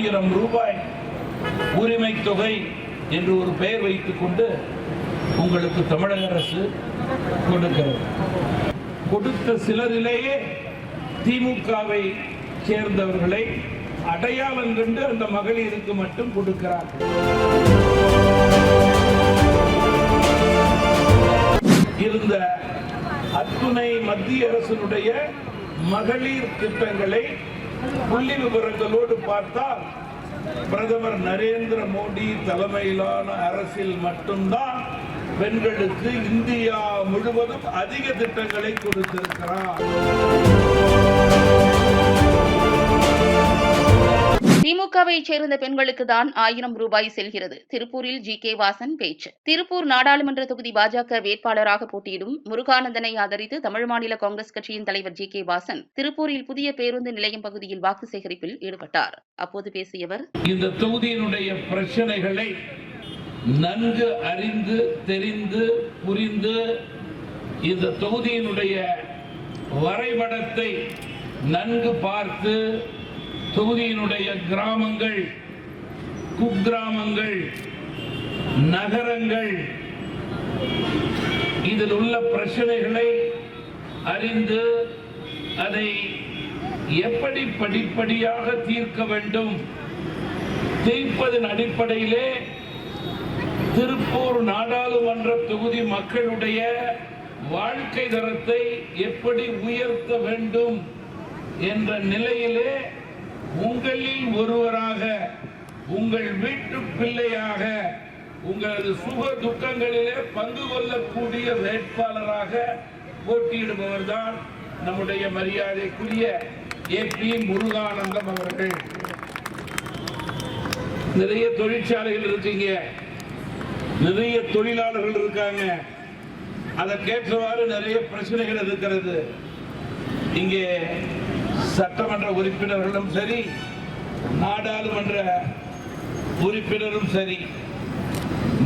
ஆயிரம் ரூபாய் உரிமை தொகை என்று ஒரு பெயர் வைத்துக் கொண்டு உங்களுக்கு தமிழக அரசு கொடுக்கிறது. கொடுத்த சிலரிலேயே திமுகவை சேர்ந்தவர்களை அடையாளம் கண்டு அந்த மகளிருக்கு மட்டும் கொடுக்கிறார்கள். இருந்த அத்துணை மத்திய அரசினுடைய மகளிர் திட்டங்களை புள்ளி விவரங்களோடு பார்த்தால் பிரதமர் நரேந்திர மோடி தலைமையிலான அரசில் மட்டும்தான் பெண்களுக்கு இந்தியா முழுவதும் அதிக திட்டங்களை கொடுத்திருக்கிறார். திமுகவை சேர்ந்த பெண்களுக்கு தான் ஆயிரம் ரூபாய் செல்கிறது. திருப்பூரில் ஜி. கே. வாசன் பேச்சு. திருப்பூர் நாடாளுமன்ற தொகுதி பாஜக வேட்பாளராக போட்டியிடும் முருகானந்தனை ஆதரித்து தமிழ் மாநில காங்கிரஸ் கட்சியின் தலைவர் ஜி. கே. வாசன் திருப்பூரில் புதிய பேருந்து நிலையம் பகுதியில் வாக்கு சேகரிப்பில் ஈடுபட்டார். அப்போது பேசியவர் இந்த தொகுதியினுடைய பிரச்சனைகளை நன்கு அறிந்து தெரிந்து புரிந்து இந்த தொகுதியினுடைய வரைபடத்தை நன்கு பார்த்து தொகுதியினுடைய கிராமங்கள் குக்கிராமங்கள் நகரங்கள் இதில் உள்ள பிரச்சனைகளை அறிந்து அதை எப்படி படிப்படியாக தீர்க்க வேண்டும் தீர்ப்பதன் அடிப்படையிலே திருப்பூர் நாடாளுமன்ற தொகுதி மக்களுடைய வாழ்க்கை தரத்தை எப்படி உயர்த்த வேண்டும் என்ற நிலையிலே உங்களில் ஒருவராக உங்கள் வீட்டு பிள்ளையாக உங்களது சுக துக்கங்களிலே பங்கு கொள்ளக்கூடிய வேட்பாளராக போட்டியிடுபவர் தான் நம்முடைய மரியாதைக்குரிய ஏ பி முருகானந்தம் அவர்கள். நிறைய தொழிற்சாலைகள் இருக்கீங்க. நிறைய தொழிலாளர்கள் இருக்காங்க. அதற்கேற்றவாறு நிறைய பிரச்சனைகள் இருக்கிறது. இங்கே சட்டமன்ற உறுப்பினர்களும் சரி நாடாளுமன்ற உறுப்பினரும் சரி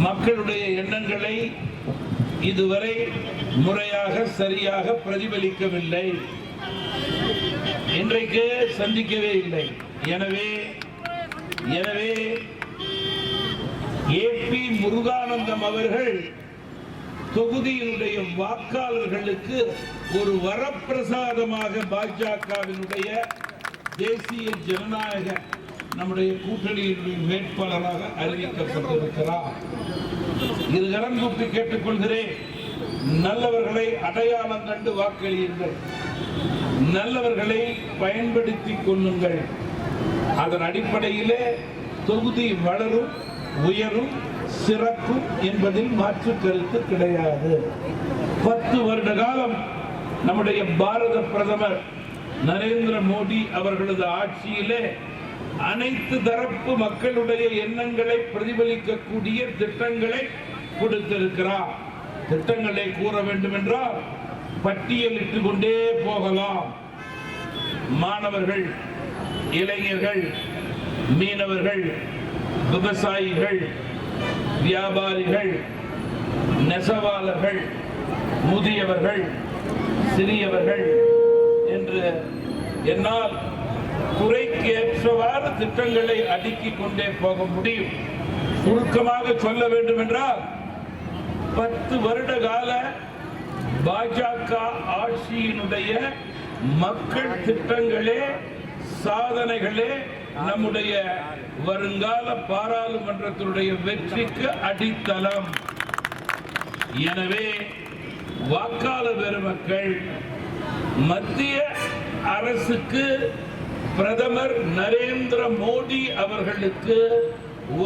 மக்களுடைய எண்ணங்களை இதுவரை முறையாக சரியாக பிரதிபலிக்கவில்லை. இன்றைக்கு சந்திக்கவே இல்லை. எனவே எனவே ஏ பி முருகானந்தம் அவர்கள் தொகுதியினுடைய வாக்காளர்களுக்கு ஒரு வரப்பிரசாதமாக பாஜகவினுடைய தேசிய ஜனநாயக நம்முடைய கூட்டணியினுடைய வேட்பாளராக அறிவிக்கப்பட்டிருக்கிறார். கடன் கூப்பி கேட்டுக்கொள்கிறேன். நல்லவர்களை அடையாளம் கண்டு வாக்களியுங்கள். நல்லவர்களை பயன்படுத்திக் கொள்ளுங்கள். அதன் அடிப்படையிலே தொகுதி வளரும் உயரும் சிறக்கும் என்பதில் மாற்று கருத்து கிடையாது. பத்து வருட காலம் நம்முடைய பாரத பிரதமர் நரேந்திர மோடி அவர்களது ஆட்சியிலே அனைத்து தரப்பு மக்களுடைய எண்ணங்களை பிரதிபலிக்கக்கூடிய திட்டங்களை கொடுத்திருக்கிறார். திட்டங்களை கூற வேண்டும் என்றால் பட்டியலிட்டு கொண்டே போகலாம். மாணவர்கள் இளைஞர்கள் மீனவர்கள் விவசாயிகள் வியாபாரிகள் நெசவாளர்கள் முதியவர்கள் சிறியவர்கள் என்று என்னால் குறைக்கு ஏற்றவாறு திட்டங்களை அடுக்கிக் கொண்டே போக முடியும். சுருக்கமாக சொல்ல வேண்டும் என்றால் பத்து வருட கால பாஜக ஆட்சியினுடைய மக்கள் திட்டங்களே சாதனைகளே நம்முடைய வருங்கால பாராளுமன்றத்தினுடைய வெற்றிக்கு அடித்தளம். எனவே வாக்காளர் பெருமக்கள் மத்திய அரசுக்கு பிரதமர் நரேந்திர மோடி அவர்களுக்கு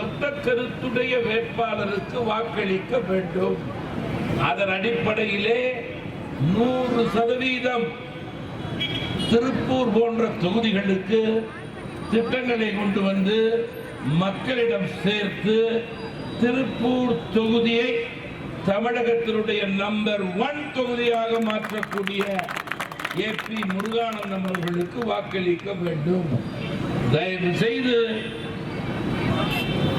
ஒத்த கருத்துடைய வேட்பாளருக்கு வாக்களிக்க வேண்டும். அதன் அடிப்படையிலே நூறு சதவீதம் திருப்பூர் போன்ற தொகுதிகளுக்கு திட்டங்களை கொண்டு வந்து மக்களிடம் சேர்த்து திருப்பூர் தொகுதியை தமிழகத்தினுடைய நம்பர் ஒன் தொகுதியாக மாற்றக்கூடிய ஏ பி முருகானந்தம் அவர்களுக்கு வாக்களிக்க வேண்டும். தயவு செய்து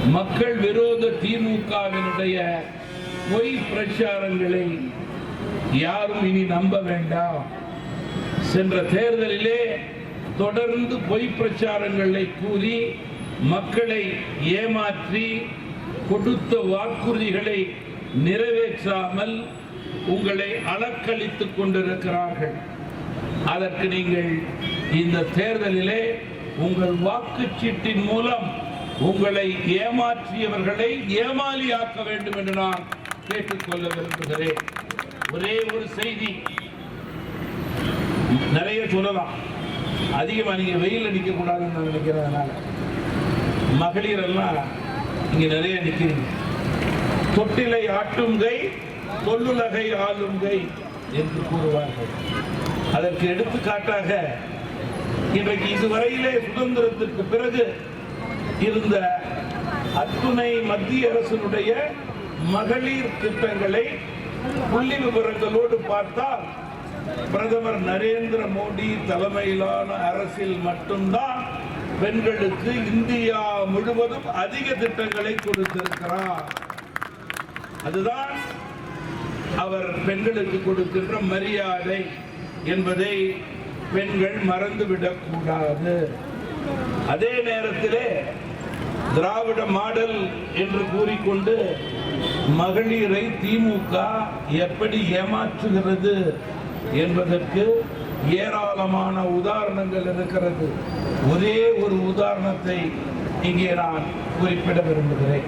மக்கள் விரோத திமுகவினுடைய பொய் பிரச்சாரங்களை யாரும் இனி நம்ப வேண்டாம். சென்ற தேர்தலிலே தொடர்ந்து பொய் பிரச்சாரங்களை கூறி மக்களை ஏமாற்றி கொடுத்த வாக்குறுதிகளை நிறைவேற்றாமல் உங்களை அலக்களித்துக் கொண்டிருக்கிறார்கள். அதற்கு நீங்கள் இந்த தேர்தலிலே உங்கள் வாக்குச்சீட்டின் மூலம் உங்களை ஏமாற்றியவர்களை ஏமாலியாக்க வேண்டும் என்று நான் கேட்டுக்கொள்ள விரும்புகிறேன். ஒரே ஒரு செய்தி. நிறைய சொல்லலாம். அதிகமா நீங்க வெயில் அடிக்கக்கூடாதுன்னு நான் நினைக்கிறதுனால மகளிர் எல்லாம் இங்க நிறைய நிற்கிறீங்க தொட்டிலை ஆட்டும் கை தொல்லுலகை ஆளும் கை என்று கூறுவார்கள். அதற்கு எடுத்துக்காட்டாக இன்றைக்கு இதுவரையிலே சுதந்திரத்திற்கு பிறகு இருந்த அத்துணை மத்திய அரசினுடைய மகளிர் திட்டங்களை புள்ளி விவரங்களோடு பார்த்தால் பிரதமர் நரேந்திர மோடி தலைமையிலான அரசில் மட்டும்தான் பெண்களுக்கு இந்தியா முழுவதும் அதிக திட்டங்களை கொடுத்திருக்கிறார். அதுதான் அவர் பெண்களுக்கு கொடுக்கின்ற மரியாதை என்பதை பெண்கள் மறந்துவிடக் கூடாது. அதே நேரத்திலே திராவிட மாடல் என்று கூறிக்கொண்டு மகளிரை திமுக எப்படி ஏமாற்றுகிறது? என்பதற்கு ஏராளமான உதாரணங்கள் இருக்கிறது. ஒரே ஒரு உதாரணத்தை இங்கே நான் குறிப்பிட விரும்புகிறேன்.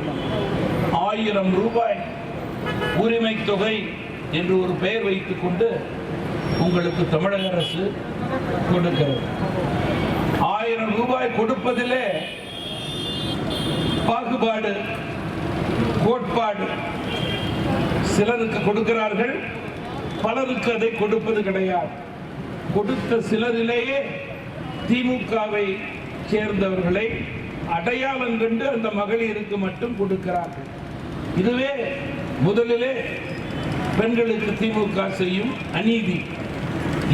ஆயிரம் ரூபாய் உரிமை தொகை என்று ஒரு பெயர் வைத்துக் கொண்டு உங்களுக்கு தமிழக அரசு கொடுக்கிறது. ஆயிரம் ரூபாய் கொடுப்பதிலே பாகுபாடு கோட்பாடு சிலருக்கு கொடுக்கிறார்கள். பலருக்கு அதை கொடுப்பது கிடையாது. கொடுத்த சிலரிலேயே திமுகவை சேர்ந்தவர்களை அடையாளம் கண்டு அந்த மகளிருக்கு மட்டும் கொடுக்கிறார்கள். இதுவே முதலிலே பெண்களுக்கு திமுக செய்யும் அநீதி.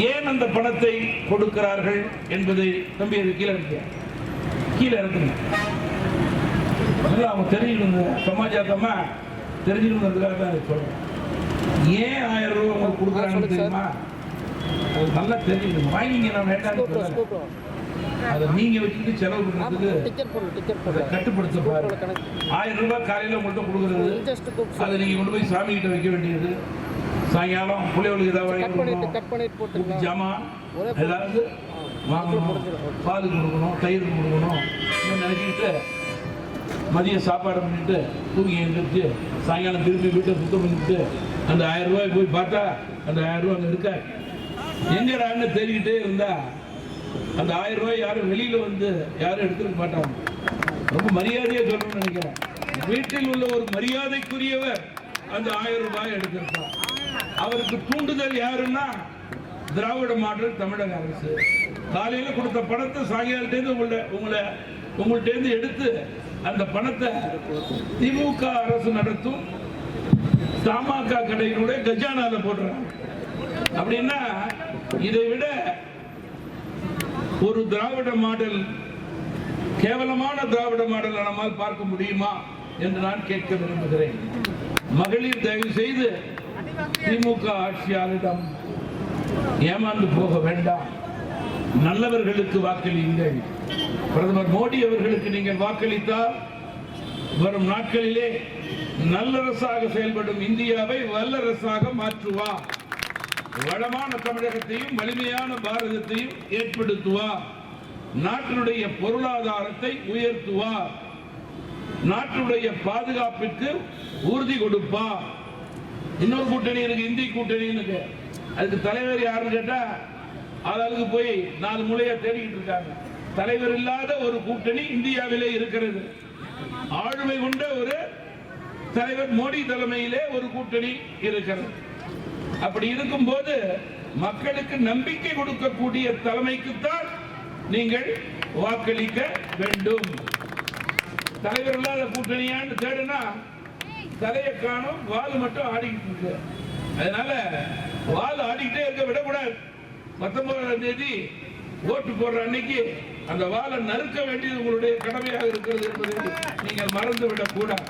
ஏன் அந்த பணத்தை கொடுக்கிறார்கள் என்பதை தம்பி அது கீழே இருக்க. கீழே இருக்குங்க நல்லா அவங்க தெரிஞ்சுக்கணுங்க சமாஜாத்தமா தெரிஞ்சுக்கணுங்கிறதுக்காக தான் சொல்றேன். ஏன் ஆயிரம் ரூபாய் உங்களுக்கு கொடுக்குறாங்கன்னு தெரியுமா? அது நல்லா தெரிஞ்சுக்கணும் வாங்கிங்க நான் சொல்லல. அதை நீங்க வச்சுட்டு செலவு பண்றதுக்கு கட்டுப்படுத்த பாருங்க. ஆயிரம் ரூபாய் காலையில மட்டும் கொடுக்குறது. அதை நீங்க கொண்டு போய் சாமி கிட்ட வைக்க வேண்டியது. சாயங்காலம் பிள்ளைகளுக்கு ஏதாவது வாங்கி ஜாமான் ஏதாவது வாங்கணும். பால் கொடுக்கணும் தயிர் கொடுக்கணும். இன்னும் நினைச்சிக்கிட்டு மதியம் சாப்பாடு பண்ணிட்டு தூங்கி எழுந்திரிச்சு சாயங்காலம் திருப்பி வீட்டை சுத்தம் பண்ணிட்டு அந்த ஆயிரம் ரூபாய் போய் பார்த்தா அந்த ஆயிரம் ரூபாய் அங்கே இருக்க? எங்கடான்னு தேடிக்கிட்டே இருந்தா அந்த ஆயிரம் ரூபாய் யாரும் வெளியில வந்து யாரும் எடுத்துக்க மாட்டாங்க. ரொம்ப மரியாதையா சொல்லணும்னு நினைக்கிறேன். வீட்டில் உள்ள ஒரு மரியாதைக்குரியவர் அந்த ஆயிரம் ரூபாய் எடுத்திருப்பார். அவருக்கு தூண்டுதல் யாருன்னா திராவிட மாடல் தமிழக அரசு. காலையில கொடுத்த பணத்தை சாயங்காலத்தேந்து உங்களை உங்களை உங்கள்கிட்ட எடுத்து அந்த பணத்தை திமுக அரசு நடத்தும். தமாக கடையினுடைய கஜானால போடுறாங்க. அப்படின்னா இதை விட ஒரு திராவிட மாடல் கேவலமான திராவிட மாடல் நம்மால் பார்க்க முடியுமா என்று நான் கேட்க விரும்புகிறேன். மகளிர் தயவு செய்து திமுக ஆட்சியாளரிடம் ஏமாந்து போக வேண்டாம். நல்லவர்களுக்கு வாக்களியுங்கள். பிரதமர் மோடி அவர்களுக்கு நீங்கள் வாக்களித்தால் வரும் நாட்களிலே நல்லரசாக செயல்படும் இந்தியாவை வல்லரசாக மாற்றுவா. வளமான தமிழகத்தையும் வலிமையான பாரதத்தையும் ஏற்படுத்துவா. நாட்டினுடைய பொருளாதாரத்தை உயர்த்துவா. நாட்டுடைய பாதுகாப்பிற்கு உறுதி கொடுப்பா. இன்னொரு கூட்டணி இருக்கு இந்தி கூட்டணி எனக்கு அதுக்கு தலைவர் யாருன்னு கேட்டா அதற்கு போய் நாலு மூலையா தேடிக்கிட்டு இருக்காங்க. தலைவர் இல்லாத ஒரு கூட்டணி இந்தியாவிலே இருக்கிறது. ஆளுமை கொண்ட ஒரு தலைவர் மோடி தலைமையிலே ஒரு கூட்டணி இருக்கிறது. அப்படி இருக்கும்போது மக்களுக்கு நம்பிக்கை கொடுக்கக்கூடிய தலைமைக்குத்தான் நீங்கள் வாக்களிக்க வேண்டும். தலைவர் இல்லாத கூட்டணியான்னு தேடுனா தலையை காணும் வால் மட்டும் ஆடிக்கிட்டு இருக்கு. அதனால வால் ஆடிக்கிட்டே இருக்க விடக்கூடாது. பத்தொன்பதாம் தேதி ஓட்டு போடுற அன்னைக்கு அந்த வாலை நறுக்க வேண்டியது உங்களுடைய கடமையாக இருக்கிறது என்பதை நீங்கள் மறந்து விடக்கூடாது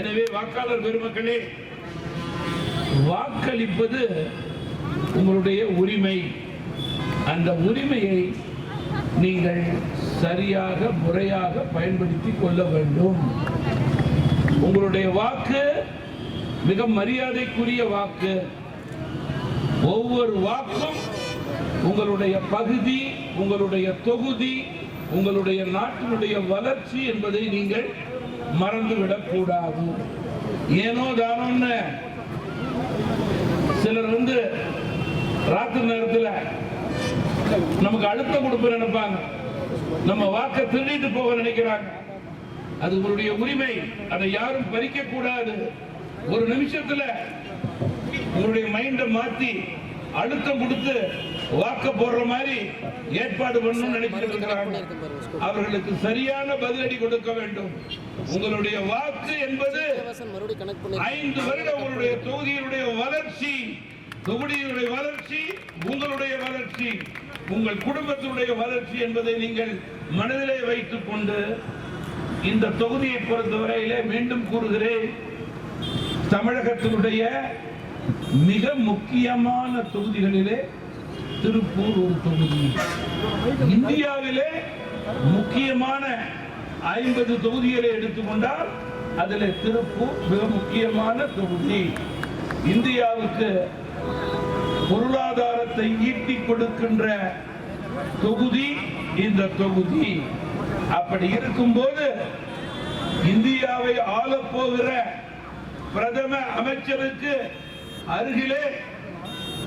எனவே வாக்காளர் பெருமக்களே வாக்களிப்பது உங்களுடைய உரிமை. அந்த உரிமையை நீங்கள் சரியாக முறையாக பயன்படுத்தி கொள்ள வேண்டும். உங்களுடைய வாக்கு மிக மரியாதைக்குரிய வாக்கு. ஒவ்வொரு வாக்கும் உங்களுடைய பகுதி உங்களுடைய தொகுதி உங்களுடைய நாட்டினுடைய வளர்ச்சி என்பதை நீங்கள் மறந்துவிடக் கூடாது ஏனோ தானோன்னு. சிலர் வந்து ராத்திரி நேரத்தில் நமக்கு அழுத்தம் கொடுப்ப நினைப்பாங்க. நம்ம வாக்க திருடிட்டு போக நினைக்கிறாங்க. அது உங்களுடைய உரிமை. அதை யாரும் பறிக்க கூடாது ஒரு நிமிஷத்துல உங்களுடைய மைண்ட மாத்தி அழுத்தம் கொடுத்து வாக்க போடுற மாதிரி ஏற்பாடு பண்ணணும் நினைச்சிட்டு இருக்கிறாங்க அவர்களுக்கு சரியான பதிலடி கொடுக்க வேண்டும். உங்களுடைய வாக்கு என்பது ஐந்து வருடம் உங்களுடைய தொகுதியினுடைய வளர்ச்சி தொகுதியினுடைய வளர்ச்சி உங்களுடைய வளர்ச்சி உங்கள் குடும்பத்தினுடைய வளர்ச்சி என்பதை நீங்கள் மனதிலே வைத்துக் கொண்டு இந்த தொகுதியை பொறுத்தவரையிலே மீண்டும் கூறுகிறேன். தமிழகத்தினுடைய மிக முக்கியமான தொகுதிகளிலே திருப்பூர் ஒரு தொகுதி. இந்தியாவிலே முக்கியமான ஐம்பது தொகுதிகளை எடுத்துக்கொண்டால் அதில் திருப்பூர் மிக முக்கியமான தொகுதி. இந்தியாவுக்கு பொருளாதாரத்தை ஈட்டி கொடுக்கின்ற தொகுதி இந்த தொகுதி. அப்படி இருக்கும்போது இந்தியாவை ஆளப்போகிற பிரதம அமைச்சருக்கு அருகிலே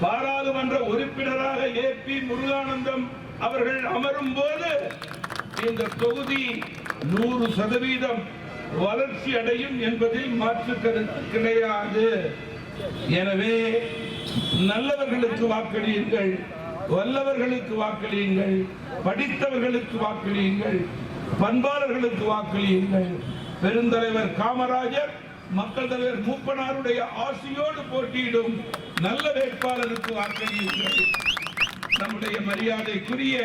பாராளுமன்ற உறுப்பினராக ஏ பி முருகானந்தம் அவர்கள் அமரும் போது இந்த தொகுதி நூறு சதவீதம் வளர்ச்சி அடையும் என்பதில் மாற்று கருத்து கிடையாது. எனவே நல்லவர்களுக்கு வாக்களியுங்கள் வல்லவர்களுக்கு வாக்களியுங்கள் படித்தவர்களுக்கு வாக்களியுங்கள் பண்பாளர்களுக்கு வாக்களியுங்கள். பெருந்தலைவர் காமராஜர் மக்கள் தலைவர் மூப்பனாருடைய ஆசியோடு போட்டியிடும் நல்ல வேட்பாளருக்கு வாக்களியுங்கள் நம்முடைய மரியாதைக்குரிய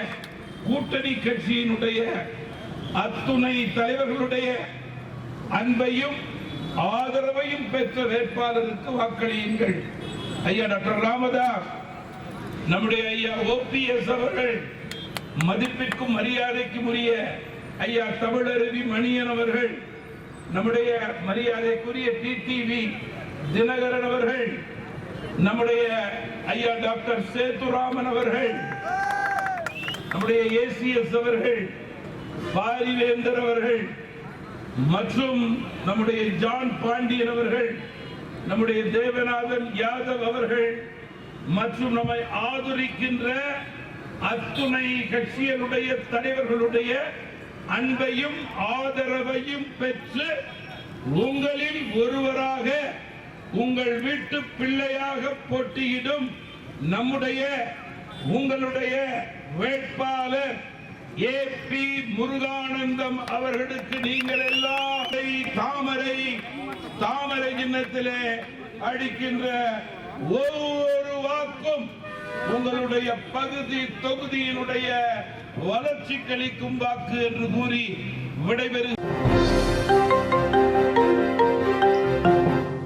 கூட்டணி கட்சியினுடைய அத்துணை தலைவர்களுடைய அன்பையும் ஆதரவையும் பெற்ற வேட்பாளருக்கு வாக்களியுங்கள். ஐயா டாக்டர் ராமதாஸ் நம்முடைய ஐயா ஓபிஎஸ் அவர்கள் மதிப்பிற்கும் மரியாதைக்கும் உரிய ஐயா தமிழருவி மணியன் அவர்கள் நம்முடைய மரியாதைக்குரிய டிடிவி தினகரன் அவர்கள் நம்முடைய ஐயா டாக்டர் சேத்துராமன் அவர்கள் நம்முடைய ஏசிஎஸ் அவர்கள் பாரிவேந்தர் அவர்கள் மற்றும் நம்முடைய ஜான் பாண்டியன் அவர்கள் நம்முடைய தேவநாதன் யாதவ் அவர்கள் மற்றும் நம்மை ஆதரிக்கின்ற அத்துணை கட்சிகளுடைய தலைவர்களுடைய அன்பையும் ஆதரவையும் பெற்று உங்களில் ஒருவராக உங்கள் வீட்டு பிள்ளையாக போட்டியிடும் நம்முடைய உங்களுடைய வேட்பாளர் ஏ பி முருகானந்தம் அவர்களுக்கு நீங்கள் எல்லாம் தாமரை தாமரை சின்னத்திலே அடிக்கின்ற ஒவ்வொரு வாக்கும் உங்களுடைய பகுதி தொகுதியினுடைய வளர்ச்சி கழிக்கும் வாக்கு என்று கூறி விடைபெறு